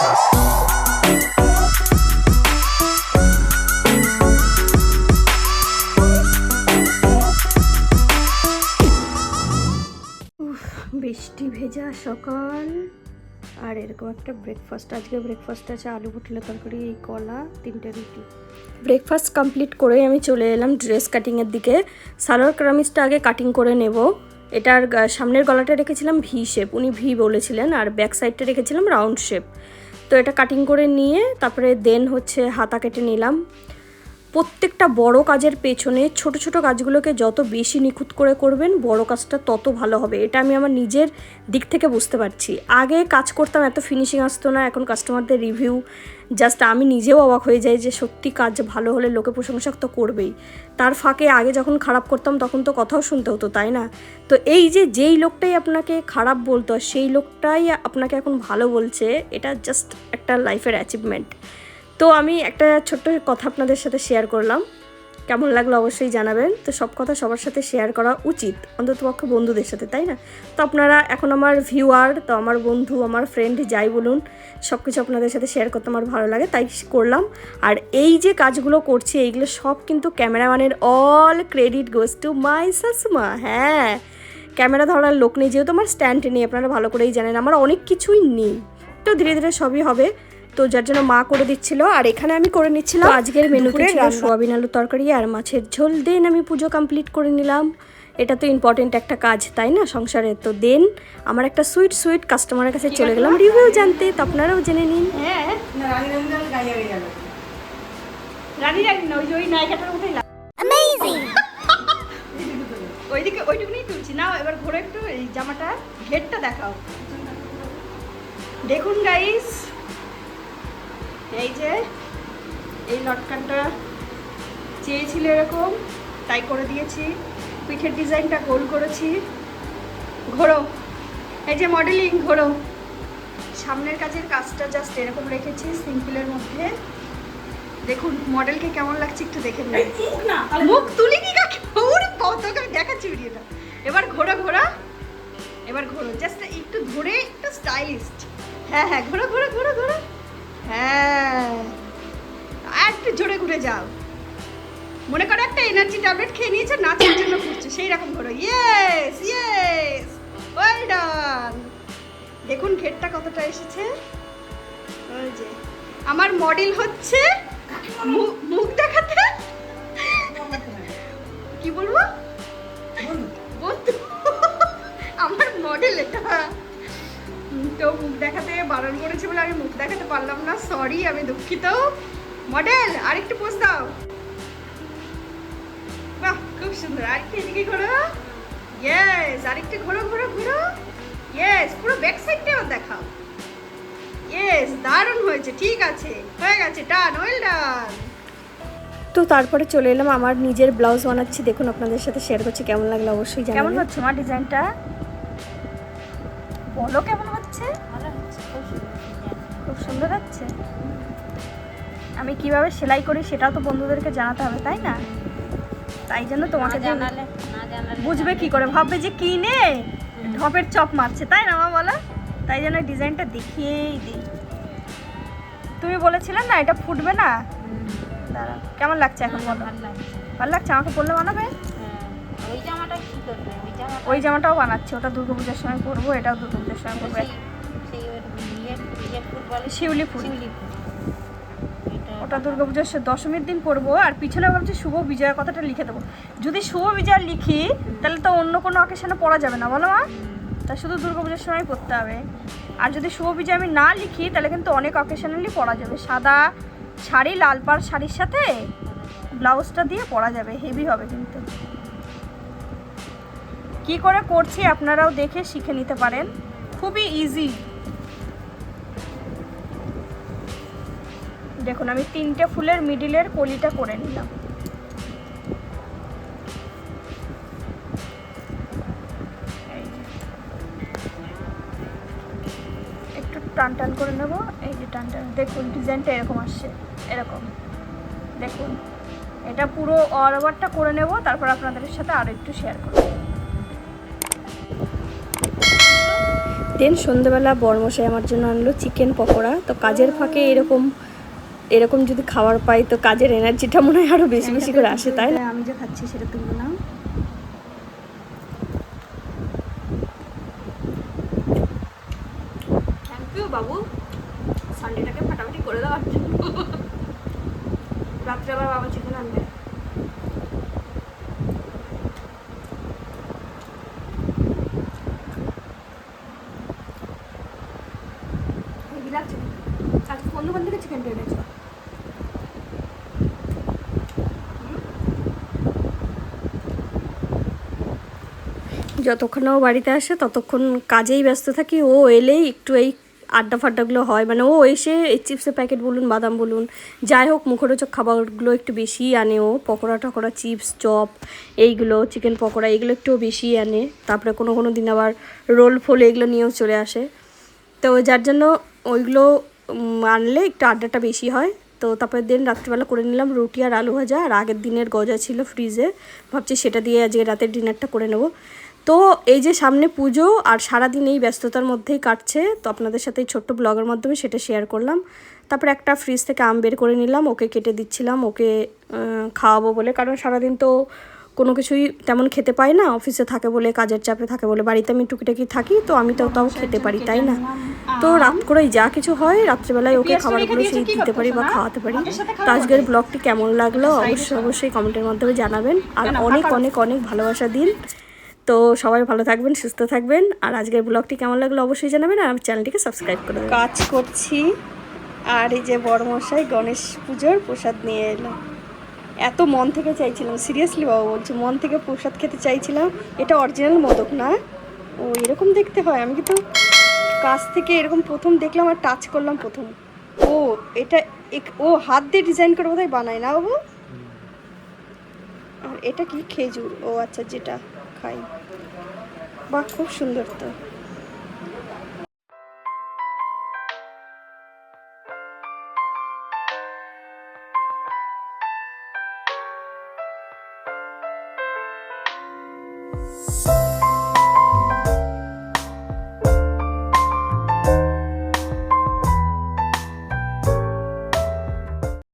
বৃষ্টি ভেজা সকাল। আর এরকম একটা ব্রেকফাস্ট আজকে ব্রেকফাস্ট আছে আলু পটলের তরকারি, এই কলা, তিনটে রুটি। ব্রেকফাস্ট কমপ্লিট করেই আমি চলে এলাম ড্রেস কাটিংয়ের দিকে। সালোয়ার কামিজটা আগে কাটিং করে নেব। এটার সামনের গলাটা রেখেছিলাম ভি শেপ উনি ভি বলেছিলেন, আর ব্যাক সাইডটা রেখেছিলাম রাউন্ড শেপ তো এটা কাটিং করে নিয়ে তারপরে দেন হচ্ছে হাতা কেটে নিলাম। প্রত্যেকটা বড় কাজের পেছনে ছোট ছোট কাজগুলোকে যত বেশি নিখুঁত করে করবেন, বড় কাজটা তত ভালো হবে। এটা আমি আমার নিজের দিক থেকে বুঝতে পারছি। আগে কাজ করতাম, এত ফিনিশিং আসতো না। এখন কাস্টমারদের রিভিউ জাস্ট আমি নিজেও অবাক হয়ে যাই যে সত্যি কাজ ভালো হলে লোকে প্রশংসা তো করবেই। তার ফাঁকে আগে যখন খারাপ করতাম, তখন তো কথাও শুনতে হতো, তাই না? তো এই যে যেই লোকটাই আপনাকে খারাপ বলতো, সেই লোকটাই আপনাকে এখন ভালো বলছে, এটা জাস্ট একটা লাইফের অ্যাচিভমেন্ট তো আমি একটা ছোট্ট কথা আপনাদের সাথে শেয়ার করলাম। কেমন লাগল অবশ্যই জানাবেন। তো সব কথা সবার সাথে শেয়ার করা উচিত, অন্ততপক্ষে বন্ধুদের সাথে, তাই না? তো আপনারা এখন আমার ভিউয়ার তো আমার বন্ধু, আমার ফ্রেন্ড যাই বলুন সব কিছু আপনাদের সাথে শেয়ার করতে আমার ভালো লাগে, তাই করলাম। আর এই যে কাজগুলো করছি, এইগুলো সব কিন্তু ক্যামেরাম্যানের all credit goes to my শাশুমা হ্যাঁ ক্যামেরা ধরার লোক নেই, যেহেতু আমার স্ট্যান্ড নেই, আপনারা ভালো করেই জানেন, আমার অনেক কিছুই নেই। তো ধীরে ধীরে সবই হবে। তো যার জন্য মা করে দিচ্ছিল আর এখানে আমি করে নিচ্ছিলাম আজকের মেনুতে ছিল সোয়াবিন আলু তরকারি আর মাছের ঝোল। দেন আমি পুজো কমপ্লিট করে নিলাম। এটা তো ইম্পর্টেন্ট একটা কাজ তাই না? সংসারে তো দেন আমার একটা সুইট সুইট কাস্টমারের কাছে চলে গেলাম। রিভিউ জানতে তো আপনারাও জেনে নিন। হ্যাঁ রানী রানী না ওই যে ওই নায়িকাটার মতোই ওইদিকে ওইটুকুনি তুলছি। না এবার ঘুরে একটু এই জামাটা ঘেরটা দেখাও। দেখুন গাইস এই যে এই লটকানটা চেয়েছিল এরকম তাই করে দিয়েছি। পিঠের ডিজাইনটা গোল করেছি। ঘোরো। এই যে মডেলিং ঘোরো। সামনের কাজের কাজটা জাস্ট এরকম রেখেছি সিম্পলের মধ্যে। দেখুন মডেলকে কেমন লাগছে একটু দেখে নিন। মুখ তুলি কি কাকে ওরে বাবা, তোকে আমি দেখাচ্ছি ভিডিওটা। এবার ঘোরা ঘোরা। এবার ঘোরো জাস্ট একটু ধরে একটু স্টাইলিস্ট হ্যাঁ হ্যাঁ ঘোরো ঘোরো ঘোরো। যাও। মনে করো একটা এনার্জি ট্যাবলেট খেয়ে নিয়েছে, নাচের জন্য ঘুরছে সেই রকম ঘোরো ইয়েস ইয়েস ওয়েল ডান দেখুন ঘেরটা কতটা এসেছে। ওই যে, আমার মডেল হচ্ছে মুখ দেখাতে। কি বলব? বন্ধু। আমার মডেল এটা। তো মুখ দেখাতে বারণ করেছে বলে আমি মুখ দেখাতে পারলাম না সরি আমি দুঃখিত। মডেল আরেকটু পোজ দাও বাহ খুব সুন্দর। আরেকটু এদিকে ঘোরো। ইয়েস আরেকটু ঘোরো ঘোরো ঘোরো। ইয়েস পুরো ব্যাক সাইডটাও দেখাও। ইয়েস দারুণ হয়েছে ঠিক আছে। হয়ে গেছে ডান ওয়েল ডান তো তারপরে চলে এলাম আমার নিজের ব্লাউজ বানাচ্ছি। দেখুন আপনাদের সাথে শেয়ার করছি কেমন লাগল অবশ্যই জানাবেন। কেমন হচ্ছে আমার ডিজাইনটা? বলো কেমন হচ্ছে? খুব সুন্দর হচ্ছে? আমি কীভাবে সেলাই করি সেটাও তো বন্ধুদেরকে জানাতে হবে তাই না? তাই জন্য তোমাকে জানালে বুঝবে কি করে? ভাববে যে কিনে ঢপের চপ মারছে তাই না মা বলো? তাই জন্য ডিজাইনটা দেখিয়েই দিই। তুমি বলেছিলে না এটা ফুটবে না? দাঁড়া কেমন লাগছে এখন বলো? ভালো লাগছে। আমাকে বললে বানাবে? হ্যাঁ, ওই জামাটাও বানাচ্ছে ওটা দুর্গাপূজার সময় পরবো এটাও দুর্গা দুর্গাপূজার সময় পরবো। ইয়ে শিউলি ফুল। শিউলি ফুল। ওটা দুর্গাপূজার দশমীর দিন পরবো আর পিছনে ভাবছি শুভ বিজয়া কথাটা লিখে দেবো। যদি শুভ বিজয় লিখি, তাহলে তো অন্য কোনো অকেশনে পড়া যাবে না, বলো মা। তা শুধু দুর্গাপূজার সময় পড়তে হবে। আর যদি শুভ বিজয় আমি না লিখি, তাহলে কিন্তু অনেক অকেশনালি পরা যাবে। সাদা শাড়ি, লাল পাড় শাড়ির সাথে ব্লাউজটা দিয়ে পরা যাবে হেভি হবে কিন্তু। কি করে করছি আপনারাও দেখে শিখে নিতে পারেন। খুবই ইজি দেখুন, আমি তিনটে ফুলের মিডিলের কলিটা করে নিলাম। একটু টান টান করে নেব। এই যে টান টান, দেখুন, ডিজাইনটা এরকম আসছে, এরকম। দেখুন, এটা পুরো অল ওভারটা করে নেব, তারপর আপনাদের সাথে আরও একটু শেয়ার করব। দেন সন্ধ্যেবেলা বরমশাই আমার জন্য আনলো চিকেন পকোড়া। তো কাজের ফাঁকে এরকম এরকম যদি খাবার পাই তো কাজের এনার্জিটা মনে হয় আরও বেশি বেশি করে আসে তাই না? আমি যে খাচ্ছি সেটা তুলবো না। থ্যাংক ইউ বাবু। সানডেটাকে ফাটাফাটি করে দেওয়ার জন্য। রাত্রে আবার বাবা চিকেন আনবে হেভি লাগছে আজকে কোন দোকান থেকে চিকেনটা এনেছো যতক্ষণ ও বাড়িতে আসে, ততক্ষণ কাজেই ব্যস্ত থাকি। ও এলেই একটু এই আড্ডা ফাড্ডাগুলো হয়। মানে ও এসে এই চিপসের প্যাকেট বলুন, বাদাম বলুন, যাই হোক, মুখরোচক খাবারগুলো একটু বেশি আনে ও। পকোড়া টকোড়া, চিপস, চপ, এইগুলো, চিকেন পকোড়া এগুলো একটু বেশি আনে। তারপরে কোনো কোনো দিন আবার রোল ফোল এগুলো নিয়েও চলে আসে। তো যার জন্য ওইগুলো আনলে একটু আড্ডাটা বেশি হয়। তো তারপরে দিন রাত্রিবেলা করে নিলাম রুটি আর আলু ভাজা, আর আগের দিনের গজা ছিল ফ্রিজে। ভাবছি সেটা দিয়ে আজকে রাতের ডিনারটা করে নেব। তো এই যে সামনে পুজো আর সারাদিন এই ব্যস্ততার মধ্যেই কাটছে, তো আপনাদের সাথে এই ছোট্ট ব্লগের মাধ্যমে সেটা শেয়ার করলাম। তারপর একটা ফ্রিজ থেকে আম বের করে নিলাম, ওকে কেটে দিচ্ছিলাম, ওকে খাওয়াবো বলে। কারণ সারাদিন তো কোনো কিছুই তেমন খেতে পাই না অফিসে থাকে বলে কাজের চাপে থাকে বলে বাড়িতে আমি টুকিটাকি থাকি তো আমি তো তাও খেতে পারি তাই না? তো রাত করেই যা কিছু হয় রাত্রেবেলায় ওকে খাবারগুলো সেই দিতে পারি বা খাওয়াতে পারি। তো আজকের ব্লগটি কেমন লাগল? অবশ্যই অবশ্যই কমেন্টের মাধ্যমে জানাবেন। আর অনেক অনেক অনেক ভালোবাসা দিন। তো সবাই ভালো থাকবেন সুস্থ থাকবেন। আর আজকের ব্লগটি কেমন লাগল অবশ্যই জানাবেন। আর আমার চ্যানেলটিকে সাবস্ক্রাইব করে কাজ করছি। আর এই যে বড় মশাই গণেশ পুজোর প্রসাদ নিয়ে এলো। এত মন থেকে চাইছিলাম সিরিয়াসলি বাবা বলছি, মন থেকে প্রসাদ খেতে চাইছিলাম, এটা অরিজিনাল মোদক না? ও এরকম দেখতে হয়, আমি কিন্তু কাছ থেকে এরকম প্রথম দেখলাম আর টাচ করলাম প্রথম। ও, এটা ও হাত দিয়ে ডিজাইন করে বোধহয় বানায় না বাবু? আর এটা কি খেজুর? ও আচ্ছা যেটা খাই। বাহ, খুব সুন্দর তো।